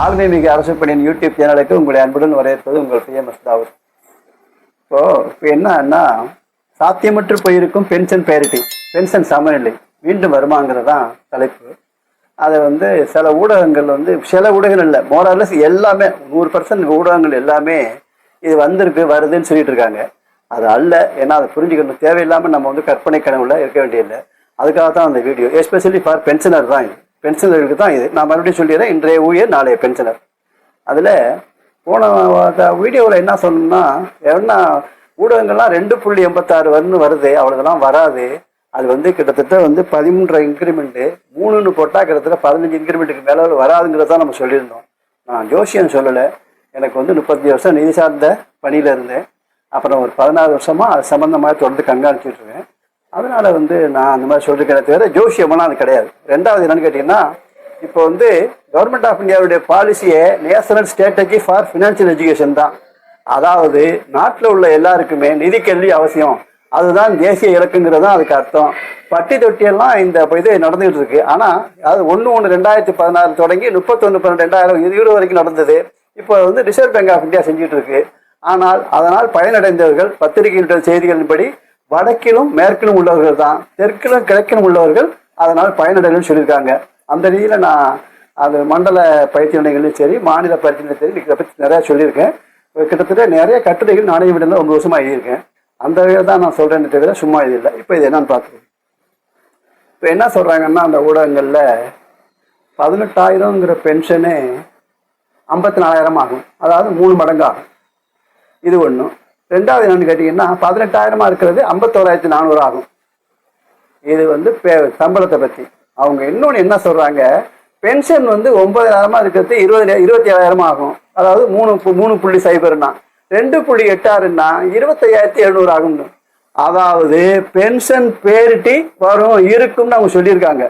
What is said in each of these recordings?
ஆளுமை மிகு அரசு பணியின் யூடியூப் சேனலுக்கு உங்களை அன்புடன் வரவேற்பது உங்கள் பிஎம்எஸ் தாவூர் இப்போ இப்போ என்னன்னா சாத்தியமற்று போயிருக்கும் பென்ஷன் பேரிட்டி பென்ஷன் சமநிலை மீண்டும் வருமாங்கிறது தான் தலைப்பு. அதை வந்து சில ஊடகங்கள் வந்து சில ஊடகங்கள் இல்லை மோரலஸ் எல்லாமே நூறு பர்சன்ட் ஊடகங்கள் எல்லாமே இது வந்திருக்கு வருதுன்னு சொல்லிட்டு இருக்காங்க. அது அல்ல ஏன்னா அதை புரிஞ்சுக்கணும். தேவையில்லாமல் நம்ம வந்து கற்பனை கனவுல இருக்க வேண்டியதில்லை. அதுக்காக தான் அந்த வீடியோ எஸ்பெஷலி ஃபார் பென்ஷனர் தான் இது. பென்ஷனர்களுக்கு தான் இது. நான் மறுபடியும் சொல்லிடுறேன் இன்றைய ஊழியர் நாளைய பென்ஷனர். அதில் போன வீடியோவில் என்ன சொல்லணும்னா என்ன ஊடகங்கள்லாம் ரெண்டு புள்ளி எண்பத்தாறு வந்து வருது அவ்வளோதெல்லாம் வராது. அது வந்து கிட்டத்தட்ட வந்து பதிமூன்றரை இன்க்ரிமெண்ட்டு மூணுன்னு போட்டால் கிட்டத்தட்ட பதினஞ்சு இன்க்ரிமெண்ட்டுக்கு மேலே வராதுங்கிறத நம்ம சொல்லியிருந்தோம். நான் ஜோசியம் சொல்லலை. எனக்கு வந்து முப்பத்தஞ்சு வருஷம் நிதி சார்ந்த பணியில் இருந்தேன். அப்புறம் ஒரு பதினாறு வருஷமாக அது சம்மந்தமாக தொடர்ந்து கண்காணிச்சுட்டு இருக்கேன். அதனால வந்து நான் அந்த மாதிரி சொல்லிருக்கிறேன் தவிர ஜோசியமெல்லாம் அது கிடையாது. ரெண்டாவது என்னன்னு கேட்டிங்கன்னா இப்போ வந்து கவர்மெண்ட் ஆஃப் இந்தியாவுடைய பாலிசியே national strategy for financial education தான். அதாவது நாட்டில் உள்ள எல்லாருக்குமே நிதி கல்வி அவசியம். அதுதான் தேசிய இலக்குங்கிறது தான் அதுக்கு அர்த்தம். பட்டி தொட்டியெல்லாம் இந்த இது நடந்துகிட்டு இருக்கு. ஆனால் அது ஒன்று ஒன்று ரெண்டாயிரத்தி பதினாறு தொடங்கி முப்பத்தொன்று பன்னெண்டு ரெண்டாயிரம் இருபது வரைக்கும் நடந்தது. இப்போ வந்து ரிசர்வ் பேங்க் ஆஃப் இந்தியா செஞ்சுட்டு இருக்கு. ஆனால் அதனால் பயனடைந்தவர்கள் பத்திரிகைகள் செய்திகளின்படி வடக்கிலும் மேற்கிலும் உள்ளவர்கள் தான் தெற்கிலும் கிழக்கிலும் உள்ளவர்கள் அதனால் பயனடைகள் சொல்லியிருக்காங்க. அந்த ரீதியில் நான் அது மண்டல பயிற்சி நிலையங்களையும் சரி மாநில பயிற்சி நிலையத்திலும் சரி இதை பற்றி நிறையா சொல்லியிருக்கேன். கிட்டத்தட்ட நிறைய கட்டுரைகள் நாணய விடல ஒன்பது வருஷமாக எழுதியிருக்கேன். அந்த வகையில் தான் நான் சொல்கிறேன்னு தவிர சும்மா இது இல்லை இப்போ இது என்னன்னு பார்த்துக்கோங்க இப்போ என்ன சொல்கிறாங்கன்னா அந்த ஊடகங்களில் பதினெட்டாயிரங்கிற பென்ஷனே ஐம்பத்தி நாலாயிரம் ஆகும். அதாவது மூணு மடங்கு ஆகும் இது ஒன்றும் ரெண்டாவது என்னன்னு கேட்டிங்கன்னா பதினெட்டாயிரமா இருக்கிறது ஐம்பத்தோராயிரத்தி நானூறு ஆகும். இது வந்து பே சம்பளத்தை பற்றி அவங்க இன்னொன்று என்ன சொல்கிறாங்க பென்ஷன் வந்து ஒன்பதாயிரமா இருக்கிறது இருபது இருபத்தி ஏழாயிரமா ஆகும். அதாவது மூணு பு- மூணு புள்ளி சைபர்னா ரெண்டு புள்ளி எட்டாறுன்னா இருபத்தையாயிரத்தி எழுநூறு ஆகும்னு. அதாவது பென்ஷன் பேரிட்டி வரும் இருக்கும்னு அவங்க சொல்லியிருக்காங்க.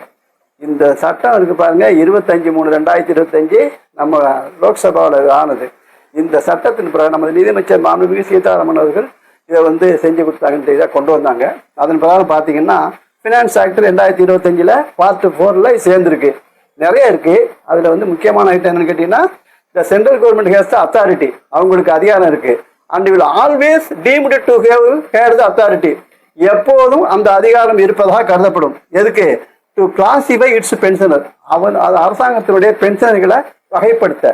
இந்த சட்டம் இருக்கு பாருங்க இருபத்தஞ்சு மூணு ரெண்டாயிரத்தி இருபத்தஞ்சு நம்ம லோக்சபாவில் ஆனது. இந்த சட்டத்தின் பிறகு நமது நிதியமைச்சர் மாண்புமிகு சீதாராமன் அவர்கள் இதை வந்து செஞ்சு கொடுத்தாங்கன்ற இதை கொண்டு வந்தாங்க. அதன் பிரகாரம் பார்த்தீங்கன்னா ஃபினான்ஸ் ஆக்ட் ரெண்டாயிரத்தி இருபத்தஞ்சில் பார்ட் ஃபோரில் சேர்ந்துருக்கு. நிறைய இருக்குது அதில் வந்து முக்கியமான ஐட்டம் என்னன்னு கேட்டிங்கன்னா இந்த central government has the authority அவங்களுக்கு அதிகாரம் இருக்குது and will always deemed to have here the authority எப்போதும் அந்த அதிகாரம் இருப்பதாக கருதப்படும். எதுக்கு? டு கிளாசிஃபை இட்ஸ் பென்ஷனர் அவன் அரசாங்கத்தினுடைய பென்ஷனர்களை வகைப்படுத்த.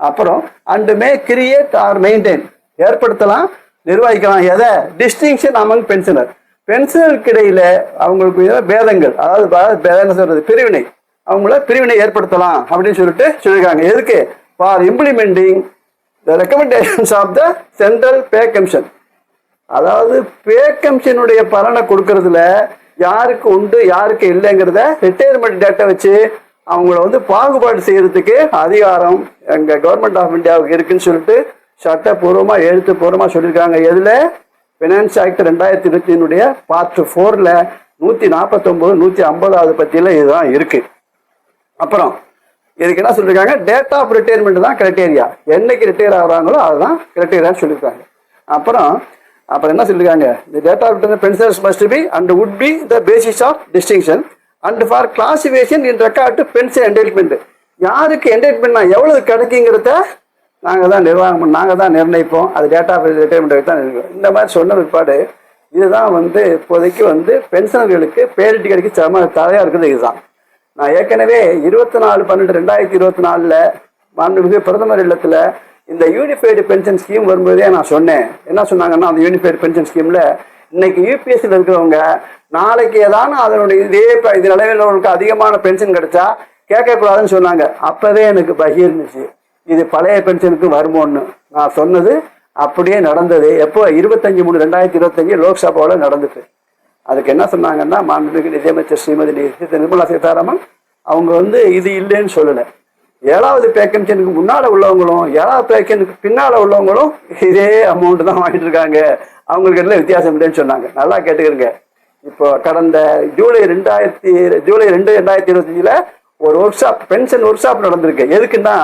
அப்புறம் and may create or maintain ஏற்படுத்தலாம் நிர்வகிக்கலாம். எதை? டிஸ்டிங்ஷன் அமங் பென்ஷனர் பென்ஷனருக்கு இடையில அவங்களுக்கு பேதங்கள் அதாவது ப- பேதங்கள் சொல்றது? பிரிவினை. அவங்கள பிரிவினை ஏற்படுத்தலாம் அப்படின்னு சொல்லிட்டு சொல்லியிருக்காங்க. எதுக்கு? For implementing the recommendations of the central pay commission அதாவது பே கமிஷனுடைய பலனை கொடுக்கறதுல யாருக்கு உண்டு யாருக்கு இல்லைங்கிறத ரிட்டையர்மெண்ட் டேட்டா வச்சு அவங்கள வந்து பாகுபாடு செய்யறதுக்கு அதிகாரம் எங்க கவர்மெண்ட் ஆஃப் இந்தியாவுக்கு இருக்குன்னு சொல்லிட்டு சட்டப்பூர்வமா எழுத்துப்பூர்வமா சொல்லியிருக்காங்க. எதுல? ஃபினான்ஸ் ஆக்ட் ரெண்டாயிரத்தி இருபத்தினுடைய பார்ட் ஃபோர்ல நூத்தி நாற்பத்தொன்பது நூத்தி ஐம்பதாவது பத்தியில இதுதான் இருக்கு. அப்புறம் இதுக்கு என்ன சொல்லியிருக்காங்க? டேட் ஆஃப் ரிட்டையர்மெண்ட் தான் கிரைட்டேரியா என்னைக்கு ரிட்டையர் ஆகிறாங்களோ அதுதான் கிரைட்டேரியான்னு சொல்லியிருக்காங்க. அப்புறம் அப்புறம் என்ன சொல்லியிருக்காங்க? இந்த date of return pensions must be and would be the basis of distinction and for classification in record pension entitlement யாருக்கு என்டெயின்மெண்ட் எவ்வளவு கிடைக்குங்கிறத நாங்கள் தான் நிர்வாகம் நாங்கள் தான் நிர்ணயிப்போம். அது டேட் ஆஃப் ரிட்டையர்மெண்ட் தான் இந்த மாதிரி சொன்ன பிற்பாடு இதுதான் வந்து இப்போதைக்கு வந்து பென்ஷனர்களுக்கு பேரிட்டி கிடைக்க சம தடையாக இருக்குது இதுதான். நான் ஏற்கனவே இருபத்தி நாலு பன்னெண்டு ரெண்டாயிரத்தி இருபத்தி நாலில் மாண்புமிகு பிரதமர் இல்லத்தில் இந்த யூனிஃபைடு பென்ஷன் ஸ்கீம் வரும்போதே நான் சொன்னேன். என்ன சொன்னாங்கன்னா அந்த யூனிஃபைடு பென்ஷன் ஸ்கீமில் இன்னைக்கு யூபிஎஸ்சியில் இருக்கிறவங்க நாளைக்கு ஏதான அதனுடைய இதே இப்போ இது நிலவில் அதிகமான பென்ஷன் கிடைச்சா கேட்கக்கூடாதுன்னு சொன்னாங்க. அப்போவே எனக்கு பகிர்ந்துச்சு இது பழைய பென்ஷனுக்கு வருமோன்னு நான் சொன்னது அப்படியே நடந்தது. எப்போ? இருபத்தஞ்சி மூணு ரெண்டாயிரத்தி இருபத்தஞ்சி லோக்சபாவில் நடந்துட்டு. அதுக்கு என்ன சொன்னாங்கன்னா மாண்புமிகு நிதியமைச்சர் ஸ்ரீமதி நிர்மலா சீதாராமன் அவங்க வந்து இது இல்லைன்னு சொல்லலை. ஏழாவது பேக்கன்ஷனுக்கு முன்னால் உள்ளவங்களும் ஏழாவது பேக்கனுக்கு பின்னால் உள்ளவங்களும் இதே அமௌண்ட்டு தான் வாங்கிட்டு இருக்காங்க. அவங்களுக்கு எல்லாம் வித்தியாசம் இல்லைன்னு சொன்னாங்க. நல்லா கேட்டுக்கிறங்க இப்போ கடந்த ஜூலை ரெண்டாயிரத்தி ஜூலை ரெண்டு ரெண்டாயிரத்தி இருபத்தஞ்சில் ஒரு workshop pension workshop நடந்திருக்கு எதுக்குன்னா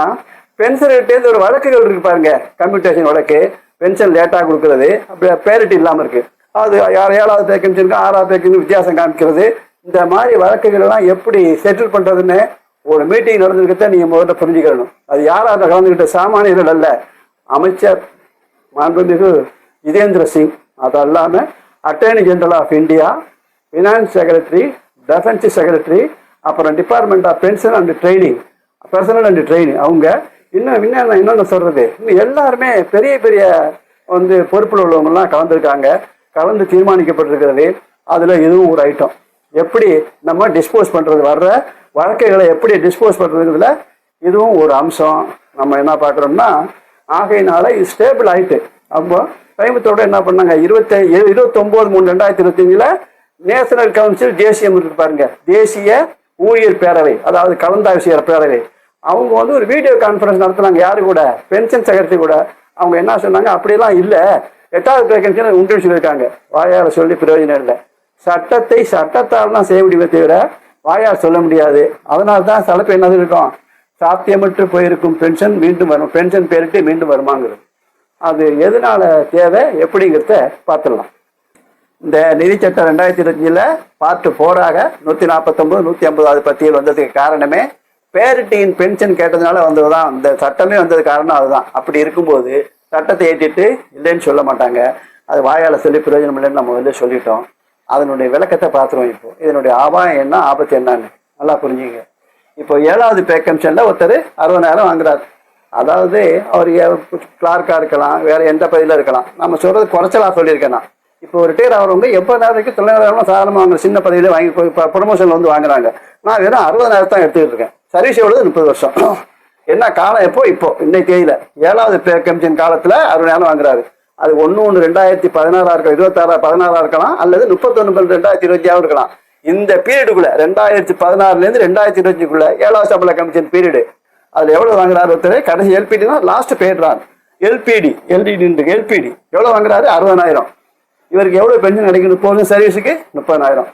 பென்ஷன்கிட்டேருந்து ஒரு வழக்குகள் இருக்கு பாருங்க. கம்யூட்டேஷன் வழக்கு பென்ஷன் லேட்டாக கொடுக்கறது அப்படி பேரிட்டி இல்லாமல் இருக்கு. அது யார் ஏழாவது பேக்கன்ஷனுக்கு ஆறாவது பேக்கன்ஷன் வித்தியாசம் காமிக்கிறது. இந்த மாதிரி வழக்குகள் எல்லாம் எப்படி செட்டில் பண்றதுன்னு ஒரு மீட்டிங் நடந்திருக்கத நீங்க முதல்ல புரிஞ்சுக்கணும். அது யார் கலந்துக்கிட்ட சாமானியர்கள் அல்ல. அமைச்சர் மாண்புமிகு ஜிதேந்திர சிங். அது அல்லாமல் attorney general of India finance secretary defence secretary அப்புறம் department of pension and training personnel and training அவங்க இன்னும் இன்னும் இன்னொன்று சொல்கிறது இன்னும் எல்லாருமே பெரிய பெரிய வந்து பொறுப்பில் உள்ளவங்கலாம் கலந்துருக்காங்க. கலந்து தீர்மானிக்கப்பட்டிருக்கிறது. அதில் இதுவும் ஒரு ஐட்டம் எப்படி நம்ம டிஸ்போஸ் பண்ணுறது வர்ற வழக்குகளை எப்படி டிஸ்போஸ் பண்ணுறதுல இதுவும் ஒரு அம்சம். நம்ம என்ன பார்க்குறோம்னா ஆகையினால இது ஸ்டேபிள் ஆயிட்டு. அப்போ சமீபத்தோட என்ன பண்ணாங்க? இருபத்தி இருபத்தொம்போது மூணு ரெண்டாயிரத்தி இருபத்தஞ்சில் நேஷனல் கவுன்சில் தேசியம் இருக்கு பாருங்க. தேசிய ஊழியர் பேரவை அதாவது கலந்தாய்வு பேரவை. அவங்க வந்து ஒரு வீடியோ கான்ஃபரன்ஸ் நடத்துனாங்க யாரு கூட? பென்ஷன் செக்ரட்டரி கூட. அவங்க என்ன சொன்னாங்க? அப்படிலாம் இல்லை. எட்டாவது வேகன்சி உண்டு சொல்லியிருக்காங்க. வாயால் சொல்லி பிரயோஜனம் இல்லை. சட்டத்தை சட்டத்தால் தான் செய்ய முடியுமே தவிர வாயால் சொல்ல முடியாது. அதனால தான் தலைப்பு என்னது இருக்கும் சாத்தியமற்று போயிருக்கும் பென்ஷன் மீண்டும் வரும். பென்ஷன் பேரிட்டு மீண்டும் வருமாங்கிறது. அது எதனால தேவை? எப்படிங்கிறத பார்த்துடலாம். இந்த நிதி சட்டம் ரெண்டாயிரத்தி இருபத்தஞ்சில் பார்ட் ஃபோராக நூற்றி நாற்பத்தொம்பது நூற்றி ஐம்பதாவது பத்தியில் வந்ததுக்கு காரணமே பேரிட்டியின் பென்ஷன் கேட்டதுனால வந்தது தான் இந்த சட்டமே வந்தது காரணம் அதுதான். அப்படி இருக்கும்போது சட்டத்தை ஏற்றிட்டு இல்லைன்னு சொல்ல மாட்டாங்க. அது வாயால் சொல்லி பிரயோஜனம் இல்லைன்னு நம்ம வந்து சொல்லிட்டோம். அதனுடைய விளக்கத்தை பார்த்துருவோம் இப்போ. இதனுடைய ஆபாயம் என்ன ஆபத்து என்னன்னு. நல்லா புரிஞ்சுங்க. இப்போ ஏழாவது பே கமிஷனில் ஒருத்தர் அறுபதாயிரம் வாங்குறாரு. அதாவது அவர் கிளார்க்காக இருக்கலாம் வேறு எந்த பகுதியில் இருக்கலாம். நம்ம சொல்கிறது குறைச்சலாக சொல்லியிருக்கேன் நான். இப்போ ரிட்டையர் ஆகிறவங்க எண்பதாயிரம் வரைக்கும் தொள்ளாயிரம் சாதாரணமாக வாங்குற சின்ன பதவியில வாங்கி இப்போ ப்ரொமோஷனில் வந்து வாங்குறாங்க. நான் வெறும் அறுபதாயிரம் தான் எடுத்துக்கிட்டு இருக்கேன். சர்வீஸ் எவ்வளவு முப்பது வருஷம். என்ன காலம் எப்போ? இப்போ. இன்னைக்கு தேதியில ஏழாவது பே கமிஷன் காலத்தில் அறுபதாயிரம் வாங்குறாரு. அது ஒன்று ஒன்று ரெண்டாயிரத்தி பதினாறா இருக்கலாம் இருபத்தாறா பதினாறா இருக்கலாம் அல்லது முப்பத்தொன்று பன்னெண்டு ரெண்டாயிரத்தி இருபத்தியாவும் இருக்கலாம். இந்த பீரியடுக்குள்ள ரெண்டாயிரத்தி பதினாறுலேருந்து ரெண்டாயிரத்தி இருபத்திக்குள்ள ஏழாவது சம்பள கமிஷன் பீரியடு அதில் எவ்வளோ வாங்குறாரு ஒருத்தர்? கடைசி எல்பிடினா லாஸ்ட் பேடுறான் எல்பிடி எல்டிடி எல்பிடி எவ்வளோ வாங்குறாரு? அறுபதாயிரம். இவருக்கு எவ்வளோ பென்ஷன் கிடைக்கணும் போதும் சர்வீஸுக்கு? முப்பதாயிரம்.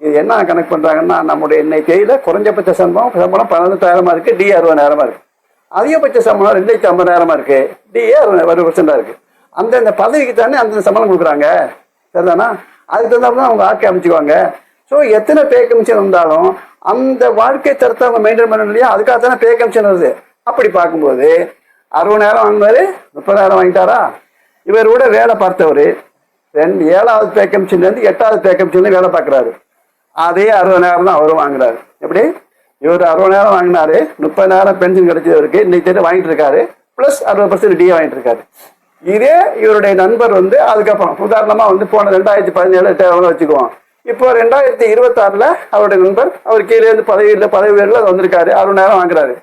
இது என்ன கணக்கு பண்ணுறாங்கன்னா நம்முடைய இன்னைக்கு தேதியில் குறைஞ்சபட்ச சம்பளம் சம்பளம் பதினெட்டாயிரமா இருக்கு டி அறுபதாயிரமா இருக்கு. அதிகபட்ச சம்பளம் ரெண்டு ஐம்பதாயிரமாக ஐம்பதாயிரமா இருக்கு டிஏ அறுபது பர்சன்டா இருக்கு. அந்தந்த பதவிக்கு தானே அந்தந்த சம்பளம் கொடுக்குறாங்க. சரிதானா? அதுக்கு தகுந்தாப்புல தான் அவங்க ஆட்சி அமைச்சுக்குவாங்க. ஸோ எத்தனை பே கமிஷன் வந்தாலும் அந்த வாழ்க்கை தரத்தை அவங்க மெயின்டைன் பண்ணணும் இல்லையா? அதுக்காக தானே பே கமிஷன் வருது. அப்படி பார்க்கும்போது அறுபதாயிரம் வாங்கினாரு முப்பதாயிரம் வாங்கிட்டாரா? இவர் கூட வேலை பார்த்தவர் ரெண்டு ஏழாவது பேக்கம்சிலேருந்து எட்டாவது பேக்கம்சிலேருந்து வேலை பார்க்குறாரு. அதே அறுபதாயிரம் தான் அவரும் வாங்குறாரு. எப்படி? இவர் அறுபதாயிரம் வாங்கினாரு. முப்பதாயிரம் பென்ஷன் கிடைச்சவருக்கு இன்னைக்கு தேதி வாங்கிட்டு இருக்காரு. ப்ளஸ் அறுபது பர்சன்ட் டிஏ வாங்கிட்டு இருக்காரு. இதே இவருடைய நண்பர் வந்து அதுக்கப்புறம் உதாரணமாக வந்து போன ரெண்டாயிரத்தி பதினேழு எட்டாயிரம் வச்சுக்குவோம். இப்போ ரெண்டாயிரத்தி இருபத்தாறில் அவருடைய நண்பர் அவர் கீழே இருந்து பதவியில் பதவி உயர்வுல வந்திருக்காரு. அறுபதாயிரம் வாங்குறாரு.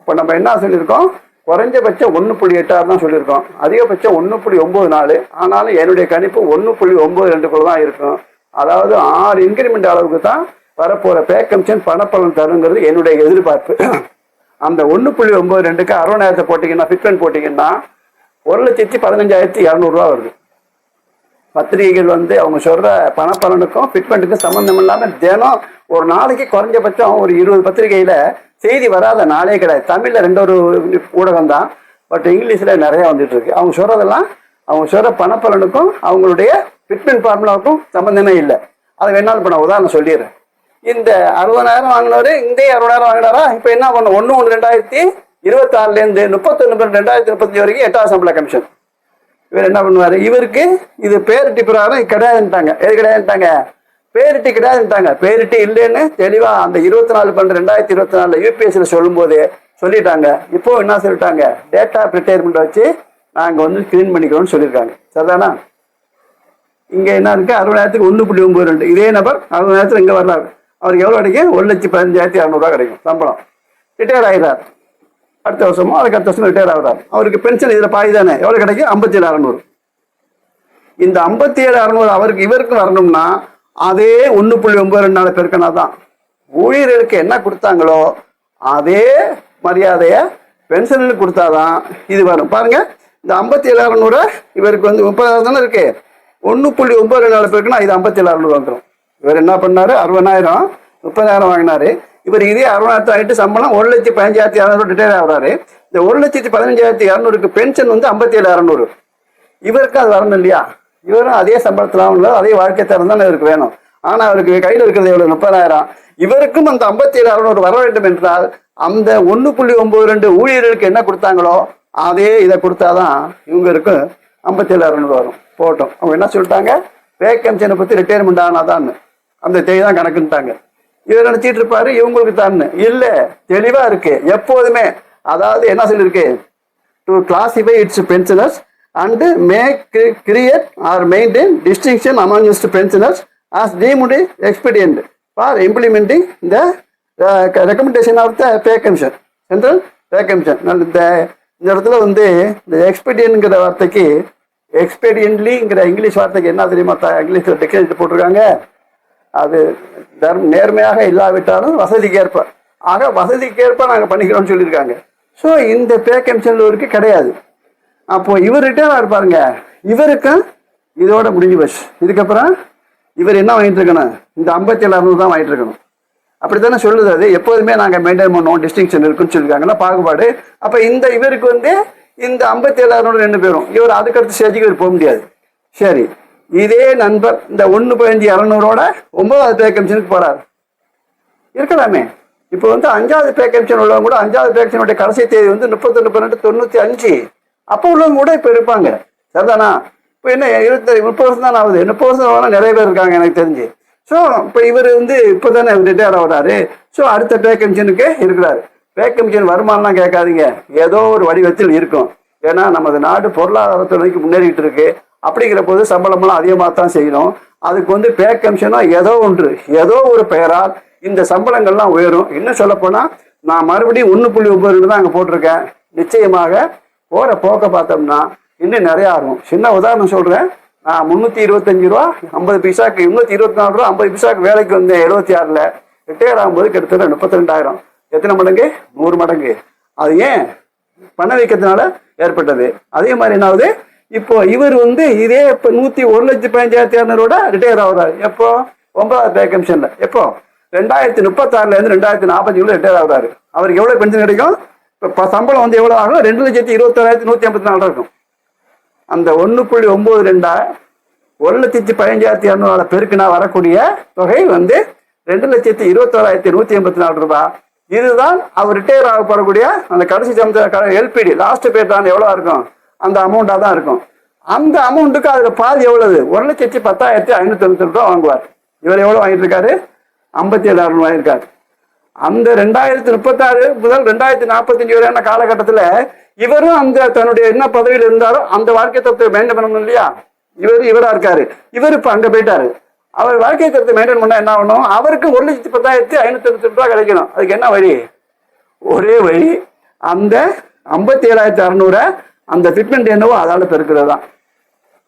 இப்போ நம்ம என்ன சொல்லியிருக்கோம்? குறைஞ்சபட்சம் ஒன்று புள்ளி எட்டாறு தான் சொல்லியிருக்கோம். அதிகபட்சம் ஒன்று புள்ளி ஒம்பது நாலு. ஆனாலும் என்னுடைய கணிப்பு ஒன்று புள்ளி ஒம்பது ரெண்டுக்குள்ள தான் இருக்கும். அதாவது ஆறு இன்க்ரிமெண்ட் அளவுக்கு தான் வரப்போகிற பேக்கம்ஷன் பணப்பலன் தருங்கிறது என்னுடைய எதிர்பார்ப்பு. அந்த ஒன்று புள்ளி ஒம்பது ரெண்டுக்கு அறுபதாயிரத்தை போட்டிங்கன்னா ஃபிட்மெண்ட் போட்டிங்கன்னா ஒரு லட்சத்தி பதினஞ்சாயிரத்தி இரநூறுவா வருது. பத்திரிகைகள் வந்து அவங்க சொல்கிற பணப்பலனுக்கும் ஃபிட்மெண்ட்டுக்கும் சம்மந்தம் இல்லாமல் தினம் ஒரு நாளைக்கு குறைஞ்சபட்சம் ஒரு இருபது பத்திரிகையில் செய்தி வராத நாளே கிடையாது. தமிழில் ரெண்டு ஒரு ஊடகம் தான் பட் இங்கிலீஷில் நிறையா வந்துட்டு இருக்கு. அவங்க சொல்கிறதெல்லாம் அவங்க சொல்கிற பணப்பலனுக்கும் அவங்களுடைய ஃபிட்மெண்ட் ஃபார்முலாவுக்கும் சம்மந்தமே இல்லை. அதை வேணாலும் இப்போ நான் உதாரணம் சொல்லிடுறேன். இந்த அறுபதாயிரம் வாங்கினவர் இந்த அறுபதாயிரம் வாங்கினாரா? இப்போ என்ன பண்ண ஒன்று ஒன்று ரெண்டாயிரத்தி இருபத்தாறுலேருந்து முப்பத்தொன்று ரெண்டாயிரத்தி முப்பத்தஞ்சு வரைக்கும் எட்டாவது சம்பள கமிஷன் இவர் என்ன பண்ணுவார்? இவருக்கு இது பேரிட்டி பிரகாரம் கிடையாதுன்ட்டாங்க. எது கிடையாதுன்ட்டாங்க? பேரிட்டி கிடையாதுட்டாங்க பேரிட்டி இல்லைன்னு தெளிவா அந்த இருபத்தி நாலு பன்னெண்டு ரெண்டாயிரத்தி இருபத்தி நாலுல யூபிஎஸ்சியில் சொல்லும்போது சொல்லிட்டாங்க. இப்போ என்ன சொல்லிட்டாங்க? டேட்டா ரிட்டையர்மெண்ட் வச்சு நாங்கள் வந்து கிளீன் பண்ணிக்கிறோம்னு சொல்லியிருக்காங்க. சரிதானா? இங்க என்ன இருக்கு? அறுபதாயிரத்துக்கு ஒன்று புள்ளி ஒன்பது ரெண்டு. இதே நபர் அறுபதாயிரத்துல இங்கே வர்றாரு. அவருக்கு எவ்வளோ கிடைக்கும் ஒரு லட்சத்தி பதினஞ்சாயிரத்தி அறநூறுவா கிடைக்கும் சம்பளம். ரிட்டையர் ஆகிறார் அடுத்த வருஷமோ அதுக்கு அடுத்த வருஷம் ரிட்டையர் ஆகிறார். அவருக்கு பென்ஷன் இதில் பாதி தானே. எவ்வளோ கிடைக்கும்? ஐம்பத்தி ஏழு அறநூறு. இந்த ஐம்பத்தி ஏழு அறநூறு அவருக்கு இவருக்கு வரணும்னா அதே ஒன்று புள்ளி ஒன்பது ரெண்டு நாலு பெருக்கனா தான். ஊழியர்களுக்கு என்ன கொடுத்தாங்களோ அதே மரியாதையை பென்ஷனுக்கு கொடுத்தாதான் இது வரும். பாருங்க இந்த ஐம்பத்தி ஏழாயிரம் நூறு இவருக்கு வந்து முப்பதாயிரம் தானே இருக்கு. ஒன்று புள்ளி ஒன்பது ரெண்டு நாலு பேருக்குன்னா இது ஐம்பத்தி ஏழாயிரம் அறநூறு வந்துடும் இவர் என்ன பண்ணாரு? அறுபதாயிரம் முப்பதாயிரம் வாங்கினாரு. இவர் இதே அறுபதாயிரத்து ஆகிட்டு சம்பளம் ஒரு லட்சத்தி பதினஞ்சாயிரத்தி இரநூறு ரிட்டையர் ஆகிறாரு. இந்த ஒரு லட்சத்தி பதினஞ்சாயிரத்தி இரநூறுக்கு பென்ஷன் வந்து ஐம்பத்தி ஏழு அறநூறு இவருக்கு அது வரணும் இல்லையா? இவரும் அதே சம்பளத்தில் வாங்கணும் அதே வாழ்க்கை தரம் தான் இவருக்கு வேணும். ஆனால் அவருக்கு கையில் இருக்கிறது எவ்வளோ முப்பதாயிரம். இவருக்கும் அந்த ஐம்பத்தி ஏழு அறுநூறு வர வேண்டும் என்றால் அந்த ஒன்று புள்ளி ஒன்பது ரெண்டு ஊழியர்களுக்கு என்ன கொடுத்தாங்களோ அதே இதை கொடுத்தாதான் இவங்களுக்கு ஐம்பத்தி ஏழு அறுநூறு வரும். போட்டோம். அவங்க என்ன சொல்லிட்டாங்க? வேக்கன்சினை பற்றி ரிட்டையர்மெண்ட் ஆனாதான்னு. அந்த தேதி தான் கணக்குன்ட்டாங்க இவர் நினைச்சிட்டு இருப்பாரு? இவங்களுக்கு தான் இல்லை தெளிவாக இருக்கு. எப்போதுமே அதாவது என்ன சொல்லியிருக்கு? To classify its pensioners and make create or maintain distinction among இஸ்ட் pensioners as deemed expedient for implementing the recommendation of the pay commission central pay commission இந்த இந்த இடத்துல வந்து இந்த எக்ஸ்பீடியன்ங்கிற வார்த்தைக்கு எக்ஸ்பீடியன்ட்லிங்கிற இங்கிலீஷ் வார்த்தைக்கு என்ன தெரியுமா இங்கிலீஷில் இங்கிலீஷ் போட்டிருக்காங்க? அது தர்ம நேர்மையாக இல்லாவிட்டாலும் வசதிக்கேற்ப ஆக வசதிக்கேற்ப நாங்கள் பண்ணிக்கிறோம்னு சொல்லியிருக்காங்க. ஸோ இந்த பே கமிஷன் கிடையாது. அப்போ இவர் ரிட்டையர் இருப்பாருங்க. இவருக்கும் இதோட முடிஞ்சு போச்சு. இதுக்கப்புறம் இவர் என்ன வாங்கிட்டு இருக்கணும் இந்த ஐம்பத்தி ஏழு அறுநூறு தான் வாங்கிட்டு இருக்கணும் அப்படித்தானே சொல்லுது அது? எப்போதுமே நாங்கள் மெயின்டைன் பண்ணுவோம். டிஸ்டிங்ஷன் இருக்குன்னு சொல்லியிருக்காங்கன்னா பாகுபாடு. அப்போ இந்த இவருக்கு வந்து இந்த ஐம்பத்தி ஏழு அறுநூறு ரெண்டு பேரும். இவர் அதுக்கடுத்த ஸ்டேஜுக்கு இவர் போக முடியாது. சரி. இதே நண்பர் இந்த ஒன்று பதினஞ்சு இரநூறோட ஒன்பதாவது பே கமிஷனுக்கு போகிறார் இருக்கலாமே. இப்போ வந்து அஞ்சாவது பே கமிஷன் உள்ளவங்க கூட அஞ்சாவது பே கமிஷனுடைய கடைசி தேதி வந்து முப்பத்தொன்று பன்னெண்டு தொண்ணூற்றி அஞ்சு. அப்போ உள்ளவங்க கூட இப்போ இருப்பாங்க. சரிதானா? இப்போ என்ன இருபத்தி முப்பது வருஷம் தான் ஆகுது. முப்பது வருஷம் ஆனால் நிறைய பேர் இருக்காங்க எனக்கு தெரிஞ்சு. ஸோ இப்போ இவர் வந்து இப்போ தானே ரிட்டையர் ஆகிறாரு. ஸோ அடுத்த பே கமிஷனுக்கு இருக்கிறாரு. பே கமிஷன் வருமானம்லாம் கேட்காதீங்க. ஏதோ ஒரு வடிவத்தில் இருக்கும். ஏன்னா நமது நாடு பொருளாதாரத்தை நோக்கி முன்னேறிட்டு இருக்கு. அப்படிங்கிற போது சம்பளம்லாம் அதிகமாக தான் செய்யணும். அதுக்கு வந்து பே கமிஷனோ ஏதோ ஒன்று. ஏதோ ஒரு பெயரால் இந்த சம்பளங்கள்லாம் உயரும். இன்னும் சொல்லப்போனால் நான் மறுபடியும் ஒன்று புள்ளி ஒன்பது தான் அங்கே போட்டிருக்கேன். நிச்சயமாக போகிற போக்க பார்த்தோம்னா இன்னும் நிறையா ஆகும். சின்ன உதாரணம் சொல்கிறேன் நான் முந்நூற்றி இருபத்தஞ்சி ரூபா ஐம்பது பைசாக்கு முந்நூற்றி இருபத்தி நாலு ரூபா ஐம்பது பைசாக்கு வேலைக்கு வந்தேன் எழுபத்தி ஆறில் ரிட்டையர் ஆகும்போது கிட்டத்தட்ட முப்பத்தி ரெண்டாயிரம் எத்தனை மடங்கு? நூறு மடங்கு. அது ஏன்? பண வைக்கிறதுனால ஏற்பட்டது. அதே மாதிரி என்னாவது இப்போ இவர் வந்து இதே இப்போ நூற்றி ஒரு லட்சத்தி பதினஞ்சாயிரத்தி இரநூறுவோட ரிட்டையர் ஆகுறாரு. எப்போ? ஒன்பதாவது பே கமிஷனில். எப்போ? ரெண்டாயிரத்தி முப்பத்தாறுலேருந்து ரெண்டாயிரத்தி நாற்பத்தி ரிட்டையர் ஆகுறாரு. அவருக்கு எவ்வளோ பென்ஷன் கிடைக்கும்? இப்போ சம்பளம் வந்து எவ்வளோ ஆகும் ரெண்டு லட்சத்தி இருபத்தோராயிரத்தி நூற்றி ஐம்பத்தி நாலு இருக்கும். அந்த ஒன்று புள்ளி ஒம்பது ரெண்டா ஒரு லட்சத்தி பதினஞ்சாயிரத்தி இரநூறு பெருக்குனா வரக்கூடிய தொகை வந்து ரெண்டு லட்சத்தி இருபத்தோராயிரத்தி நூற்றி எண்பத்தி நாலு ரூபாய் இதுதான் அவர் ரிட்டையர் ஆக போறக்கூடிய அந்த கடைசி சம்பள எல்பிடி லாஸ்ட் பேர் தான் எவ்வளோ இருக்கும்? அந்த அமௌண்ட்டாக தான் இருக்கும். அந்த அமௌண்ட்டுக்கு அதில் பாதி எவ்வளவு? ஒரு லட்சத்தி பத்தாயிரத்தி ஐநூற்றி தொண்ணூத்தி ரூபா வாங்குவார். இவர் எவ்வளோ வாங்கிட்டு இருக்காரு? ஐம்பத்தி ஏழு அறுநூறு வாங்கியிருக்காரு. அந்த ரெண்டாயிரத்தி முப்பத்தாறு முதல் ரெண்டாயிரத்தி நாற்பத்தஞ்சு வரையான காலகட்டத்தில் இவரும் அந்த தன்னுடைய என்ன பதவியில் இருந்தாரோ அந்த வாழ்க்கை தத்துவத்தை மெயின்டைன் பண்ணணும் இல்லையா? இவர் இவரா இருக்காரு. இவர் இப்போ அங்கே போயிட்டாரு. அவர் வாழ்க்கை தத்துவத்தை மெயின்டைன் பண்ணால் என்ன ஆகணும்? அவருக்கு ஒரு லட்சத்தி பத்தாயிரத்தி ஐநூத்தி தொண்ணூத்தி ரூபாய் கிடைக்கணும். அதுக்கு என்ன வழி? ஒரே வழி அந்த ஐம்பத்தி ஏழாயிரத்தி அறநூறை அந்த ட்ரீட்மெண்ட் என்னவோ அதால் பெருக்கிறது தான்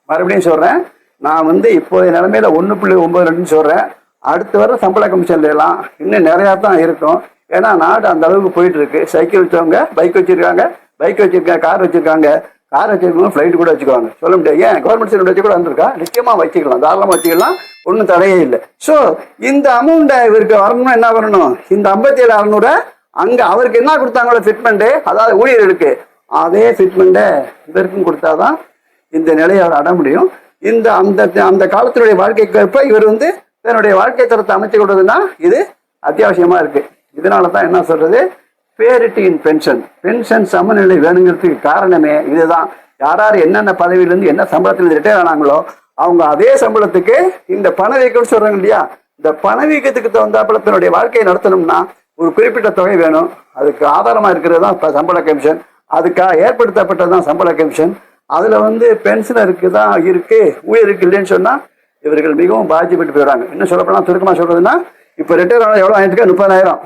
மறுபடியும் சொல்கிறேன் நான் வந்து இப்போதைய நிலைமையில ஒன்று புள்ளி ஒன்பது ரெண்டுன்னு சொல்கிறேன் அடுத்து வர சம்பள கமிஷன்ல எல்லாம் இன்னும் நிறையா தான் இருக்கும். ஏன்னா நாடு அந்த அளவுக்கு போயிட்டு இருக்கு சைக்கிள் வச்சவங்க பைக் வச்சிருக்காங்க. பைக் வச்சிருக்காங்க கார் வச்சிருக்காங்க. கார் வச்சிருக்கவங்க ஃப்ளைட் கூட வச்சுக்குவாங்க. சொல்ல முடியாது. ஏன்? கவர்மெண்ட் சைடு வச்சு கூட வந்திருக்கா? நிச்சயமா வச்சுக்கலாம். தாராளமாக வச்சுக்கலாம். ஒன்றும் தடையே இல்லை. ஸோ இந்த அமௌண்ட்டை இவருக்கு வரணும்னா என்ன வரணும்? இந்த ஐம்பத்தி ஏழு அறநூறை அங்கே அவருக்கு என்ன கொடுத்தாங்களோ ஃபிட்மெண்ட்டு அதாவது ஊழியர்களுக்கு அதே ஃபிட்மெண்ட்டை இதற்கும் கொடுத்தாதான் இந்த நிலையை அவர் அட முடியும். இந்த அந்த அந்த காலத்தினுடைய வாழ்க்கைக்கு ஏற்ப இவர் வந்து தன்னுடைய வாழ்க்கை தரத்தை அமைச்சு கொடுறதுன்னா இது அத்தியாவசியமா இருக்கு. இதனால தான் என்ன சொல்றது? பேரிட்டி இன் பென்ஷன் பென்ஷன் சமநிலை வேணுங்கிறதுக்கு காரணமே இதுதான். யார் யார் என்னென்ன பதவியிலேருந்து என்ன சம்பளத்தில் ரிட்டையர் ஆனாங்களோ அவங்க அதே சம்பளத்துக்கு இந்த பணவீக்கம்னு சொல்றாங்க இல்லையா? இந்த பணவீக்கத்துக்கு தகுந்தாப்புல தன்னுடைய வாழ்க்கையை நடத்தணும்னா ஒரு குறிப்பிட்ட தொகை வேணும். அதுக்கு ஆதாரமா இருக்கிறது தான் சம்பள கமிஷன். அதுக்காக ஏற்படுத்தப்பட்டது தான் சம்பள கமிஷன். அதுல வந்து பென்ஷனருக்கு தான் இருக்கு ஊழியருக்கு இல்லைன்னு சொன்னா இவர்கள் மிகவும் பாதிக்கப்பட்டு போயிடுறாங்க. இன்னும் சொல்லப்போனால் சுருக்கமா சொல்றதுன்னா இப்போ ரிட்டையர் ஆனால் எவ்வளோ ஆயிரத்துக்கு முப்பதாயிரம்.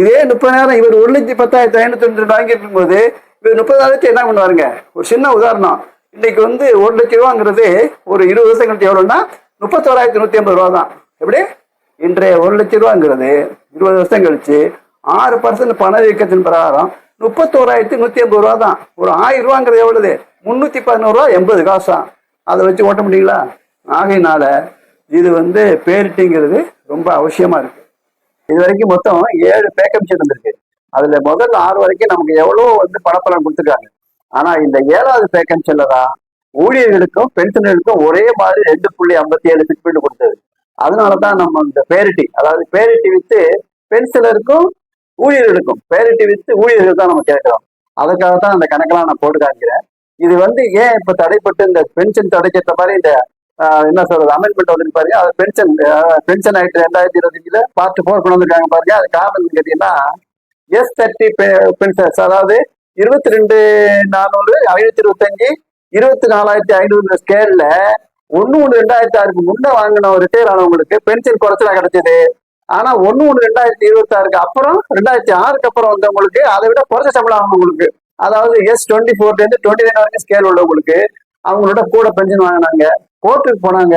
இதே முப்பதாயிரம் இவர் ஒரு லட்சத்தி பத்தாயிரத்தி ஐநூற்றி ரெண்டு வாங்கிட்டு இருக்கும்போது இவர் முப்பதாயிரத்தி என்ன பண்ணுவாருங்க? ஒரு சின்ன உதாரணம். இன்னைக்கு வந்து ஒரு லட்சம் ரூபாங்கிறது ஒரு இருபது வருஷம் கழிச்சு எவ்வளோன்னா முப்பத்தோராயிரத்தி நூற்றி ஐம்பது ரூபா தான் எப்படி? இன்றைய ஒரு லட்சம் ரூபாங்கிறது இருபது வருஷம் கழிச்சு ஆறு பர்சன்ட் பணவீக்கத்தின் பிரகாரம் முப்பத்தோராயிரத்தி நூற்றி ஐம்பது ரூபா தான் ஒரு ஆயிரம் ரூபாங்கிறது எவ்வளவு? முந்நூற்றி பதினோரு ரூபா எண்பது காசு. தான் அதை வச்சு ஓட்ட முடியுங்களா? ஆகையினால இது வந்து பேரிட்டிங்கிறது ரொம்ப அவசியமா இருக்கு. இது வரைக்கும் மொத்தம் ஏழு பேக்கப் கமிஷன் வந்திருக்கு அதுல முதல் ஆறு வரைக்கும் நமக்கு எவ்வளோ வந்து பணப்பலன் கொடுத்துருக்காங்க. ஆனா இந்த ஏழாவது பே தான் ஊழியர்களுக்கும் பென்ஷனர்களுக்கும் ஒரே மாதிரி ரெண்டு புள்ளி ஐம்பத்தி ஏழு ஃபிட்மெண்ட் கொடுத்தது அதனாலதான் நம்ம இந்த பேரிட்டி அதாவது பேரிட்டி வித்து பென்சிலருக்கும் ஊழியர்களுக்கும் பேரிட்டி வித்து ஊழியர்கள் தான் நம்ம கேட்கிறோம். அதுக்காக தான் அந்த கணக்கெல்லாம் நான் போட்டு காமிக்கிறேன். இது வந்து ஏன் இப்ப தடைப்பட்டு இந்த பென்ஷன் தடைக்கேற்ற மாதிரி இந்த என்ன சொல்றது அமெண்ட்மெண்ட் வந்து பாருங்க. அது பென்ஷன் பென்ஷன் ஆயிட்டு ரெண்டாயிரத்தி இருபத்தஞ்சுல பார்ட் ஃபோர் கொண்டு வந்திருக்காங்க பாருங்க. அது காரணம் கேட்டீங்கன்னா எஸ் தேர்ட்டி பென்ஷன்ஸ் அதாவது இருபத்தி ரெண்டு நானூறு ஐநூத்தி இருபத்தஞ்சு இருபத்தி நாலாயிரத்தி ஐநூறு ஸ்கேல்ல ஒன்னு ஒன்று ரெண்டாயிரத்தி ஆறுக்கு முன்னே வாங்கின ரிட்டையர் ஆனவங்களுக்கு பென்ஷன் குறைச்சலா கிடைச்சது. ஆனா ஒன்னு ஒன்று ரெண்டாயிரத்தி இருபத்தி ஆறுக்கு அப்புறம் ரெண்டாயிரத்தி ஆறுக்கு அப்புறம் வந்தவங்களுக்கு அதை விட குறைச்ச சம்பளம் ஆனவங்களுக்கு அதாவது எஸ் டுவெண்ட்டி ஃபோர்லேருந்து டுவெண்ட்டி நைன் வரைக்கும் ஸ்கேல் உள்ளவங்களுக்கு அவங்களோட கூட பென்ஷன் வாங்கினாங்க. கோர்ட்டுக்கு போனாங்க.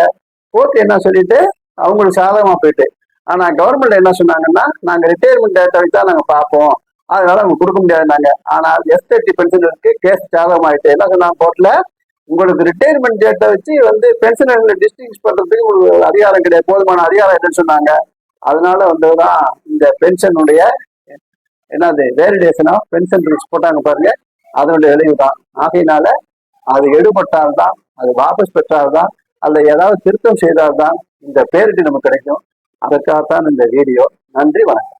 கோர்ட் என்ன சொல்லிட்டு அவங்களுக்கு சாதகமா போயிட்டு. ஆனா கவர்மெண்ட் என்ன சொன்னாங்கன்னா நாங்க ரிட்டையர்மெண்ட் டேட்டை தான் நாங்க பார்ப்போம். அதனால அவங்க கொடுக்க முடியாதுனாங்க ஆனா எஸ் தேர்ட்டி பென்ஷன் கேஸ் சாதகமாயிட்டு என்ன சொன்னாங்க கோர்ட்ல உங்களுக்கு ரிட்டையர்மெண்ட் டேட்டை வச்சு வந்து பென்ஷனர்களை டிஸ்டிங்ஸ் பண்றதுக்கு உங்களுக்கு அதிகாரம் கிடையாது. போதுமான அதிகாரம் இல்லைன்னு சொன்னாங்க. அதனால வந்துதான் இந்த பென்ஷனுடைய என்னது வேரிடேஷனா பென்ஷன் ரூல்ஸ் போட்டாங்க பாருங்க. அதனுடைய விளைவு தான் ஆகையினால அது எடுபட்டால்தான் அது வாபஸ் பெற்றால்தான் அல்ல ஏதாவது திருத்தம் செய்தால்தான் இந்த பேரிட்டு நமக்கு கிடைக்கும். அதற்காகத்தான் இந்த வீடியோ. நன்றி வணக்கம்.